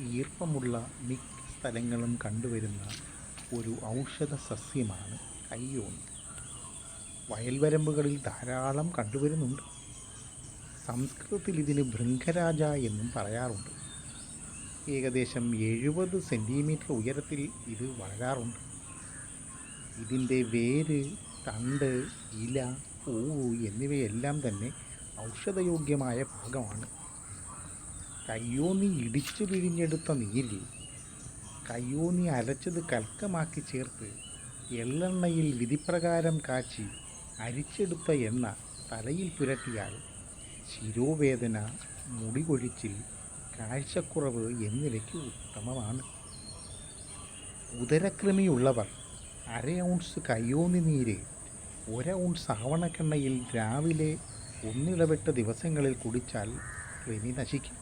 ഈർപ്പമുള്ള മിക്ക സ്ഥലങ്ങളും കണ്ടുവരുന്ന ഒരു ഔഷധ സസ്യമാണ് കയ്യോന്നി വയൽവരമ്പുകളിൽ ധാരാളം കണ്ടുവരുന്നുണ്ട്. സംസ്കൃതത്തിൽ ഇതിന് ഭൃംഗരാജ എന്നും പറയാറുണ്ട്. ഏകദേശം എഴുപത് സെന്റിമീറ്റർ ഉയരത്തിൽ ഇത് വളരാറുണ്ട്. ഇതിന്റെ വേര് തണ്ട് ഇല പൂവ് എന്നിവയെല്ലാം തന്നെ ഔഷധയോഗ്യമായ ഭാഗമാണ്. കയ്യോന്നി ഇടിച്ചു പിഴിഞ്ഞെടുത്ത നീര് കയ്യോന്നി അരച്ചത് കൽക്കമാക്കി ചേർത്ത് എള്ളെണ്ണയിൽ വിധിപ്രകാരം കാച്ചി അരിച്ചെടുത്ത എണ്ണ തലയിൽ പുരട്ടിയാൽ ശിരോവേദന മുടി കൊഴിച്ചിൽ കാഴ്ചക്കുറവ് എന്നിവയ്ക്ക് ഉത്തമമാണ്. ഉദരക്രിമിയുള്ളവർ അര ഔൺസ് കയ്യോന്നി നീര് ഒര ഔൺസ് ആവണക്കെണ്ണയിൽ രാവിലെ ഒന്നിടവിട്ട ദിവസങ്ങളിൽ കുടിച്ചാൽ കൃമി നശിക്കും.